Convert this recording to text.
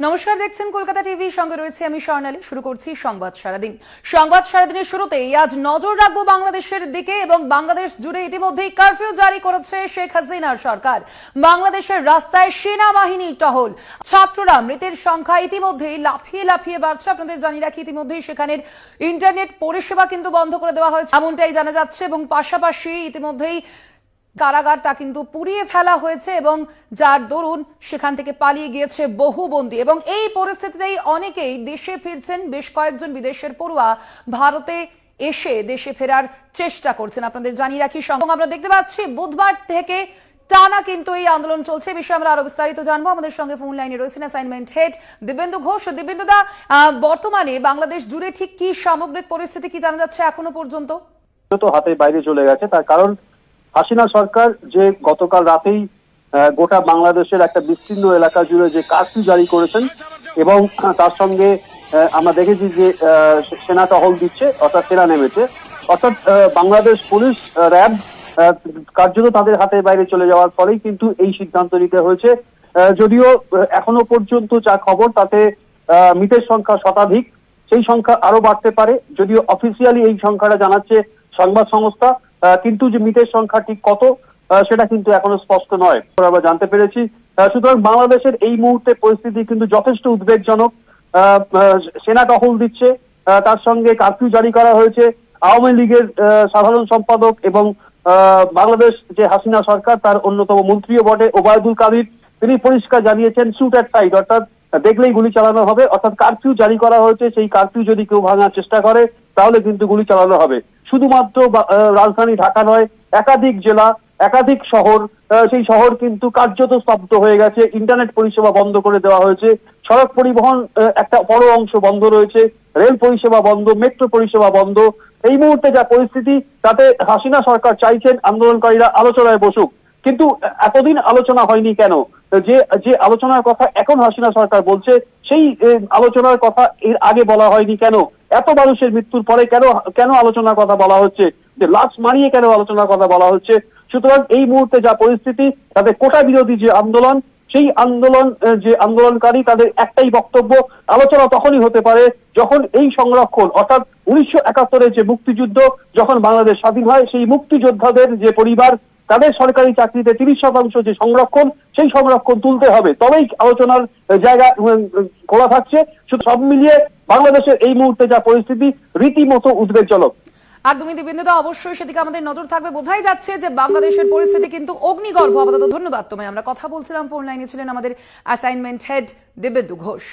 নমস্কার, দেখছেন কলকাতা টিভি। সঙ্গে রয়েছে আমি স্বর্ণালী। শুরু করছি সংবাদ সারাদিন। সংবাদ সারাদিনের শুরুতেই আজ নজর রাখব বাংলাদেশের দিকে এবং বাংলাদেশ জুড়ে ইতিমধ্যেই কারফিউ জারি করেছে শেখ হাসিনার সরকার। বাংলাদেশের রাস্তায় সেনাবাহিনীর টহল। ছাত্ররা মৃতের সংখ্যা ইতিমধ্যেই লাফিয়ে লাফিয়ে বাড়ছে। আপনাদের জানিয়ে রাখি, ইতিমধ্যেই সেখানের ইন্টারনেট পরিষেবা কিন্তু বন্ধ করে দেওয়া হয়েছে। এমনটাই জানা যাচ্ছে এবং পাশাপাশি ইতিমধ্যেই কারাগার তা কিন্তু পুড়িয়ে ফেলা হয়েছে এবং যার দরুন সেখান থেকে পালিয়ে গিয়েছে বহু বন্দী। এবং এই পরিস্থিতিতেই অনেকেই দেশে ফিরছেন, বেশ কয়েকজন বিদেশের পড়ুয়া ভারতে এসে দেশে ফেরার চেষ্টা করছেন। আপনাদের জানিয়ে রাখি এবং আমরা দেখতে পাচ্ছি, বুধবার থেকে টানা কিন্তু এই আন্দোলন চলছে। বিষয়ে আমরা আরও বিস্তারিত জানব। আমাদের সঙ্গে ফোন লাইনে রয়েছেন অ্যাসাইনমেন্ট হেড দিব্যেন্দু ঘোষ। দিব্যেন্দু দা বর্তমানে বাংলাদেশ জুড়ে ঠিক কি সামগ্রিক পরিস্থিতি কি জানা যাচ্ছে এখনও পর্যন্ত? তো হাতে বাইরে চলে গেছে। তার কারণ হাসিনা সরকার যে গতকাল রাতেই গোটা বাংলাদেশের একটা বিস্তীর্ণ এলাকা জুড়ে যে কারফিউ জারি করেছেন এবং তার সঙ্গে আমরা দেখেছি যে সেনা টহল দিচ্ছে, অর্থাৎ সেনা নেমেছে। অর্থাৎ বাংলাদেশ পুলিশ র্যাব কার্যত তাদের হাতে বাইরে চলে যাওয়ার ফলেই কিন্তু এই সিদ্ধান্ত নিতে হয়েছে। যদিও এখনও পর্যন্ত যা খবর তাতে মৃতের সংখ্যা শতাধিক, সেই সংখ্যা আরও বাড়তে পারে। যদিও অফিসিয়ালি এই সংখ্যাটা জানাচ্ছে সংবাদ সংস্থা কিন্তু যে মৃতের সংখ্যা ঠিক কত সেটা কিন্তু এখনও স্পষ্ট নয়। আমরা জানতে পেরেছি সুতরাং বাংলাদেশের এই মুহূর্তে পরিস্থিতি কিন্তু যথেষ্ট উদ্বেগজনক। সেনা টহল দিচ্ছে তার সঙ্গে কারফিউ জারি করা হয়েছে। আওয়ামী লীগের সাধারণ সম্পাদক এবং বাংলাদেশ যে হাসিনা সরকার, তার অন্যতম মন্ত্রীও বটে, ওবায়দুল কাদির। তিনি পরিষ্কার জানিয়েছেন শুট অ্যাট সাইড অর্থাৎ দেখলেই গুলি চালানো হবে, অর্থাৎ কারফিউ জারি করা হয়েছে, সেই কারফিউ যদি কেউ ভাঙার চেষ্টা করে, তাহলে কিন্তু গুলি চালানো হবে। শুধুমাত্র রাজধানী ঢাকা নয়, একাধিক জেলা, একাধিক শহর সেই শহর কিন্তু কার্যত স্তব্ধ হয়ে গেছে। ইন্টারনেট পরিষেবা বন্ধ করে দেওয়া হয়েছে। সড়ক পরিবহন একটা বড় অংশ বন্ধ রয়েছে। রেল পরিষেবা বন্ধ, মেট্রো পরিষেবা বন্ধ। এই মুহূর্তে যা পরিস্থিতি, তাতে হাসিনা সরকার চাইছেন আন্দোলনকারীরা আলোচনায় বসুক। কিন্তু এতদিন আলোচনা হয়নি কেন? যে যে আলোচনার কথা এখন হাসিনা সরকার বলছে, সেই আলোচনার কথা এর আগে বলা হয়নি কেন? এত মানুষের মৃত্যুর পরে কেন কেন আলোচনার কথা বলা হচ্ছে? যে লাশ মারিয়ে কেন আলোচনার কথা বলা হচ্ছে? সুতরাং এই মুহূর্তে যা পরিস্থিতি, তাদের কোটা বিরোধী যে আন্দোলন, সেই আন্দোলন যে আন্দোলনকারী, তাদের একটাই বক্তব্য, আলোচনা তখনই হতে পারে যখন এই সংরক্ষণ, অর্থাৎ উনিশশো একাত্তরের যে মুক্তিযুদ্ধ, যখন বাংলাদেশ স্বাধীন হয়, সেই মুক্তিযোদ্ধাদের যে পরিবার তাদের সরকারি চাকরিতে তিরিশ শতাংশ যে সংরক্ষণ, সেই সংরক্ষণ তুলতে হবে। তবেই আলোচনার জায়গা খোলা থাকছে। সব মিলিয়ে বাংলাদেশের এই মুহূর্তে যা পরিস্থিতি, রীতিমতো উদ্বেগজনক। একদমই দিবেন্দুদা অবশ্যই সেদিকে আমাদের নজর থাকবে। বোঝাই যাচ্ছে যে বাংলাদেশের পরিস্থিতি কিন্তু অগ্নিগর্ভ। আপাতত ধন্যবাদ তোমায়। আমরা কথা বলছিলাম, ফোন লাইনে ছিলেন আমাদের অ্যাসাইনমেন্ট হেড দিব্যেন্দু ঘোষ।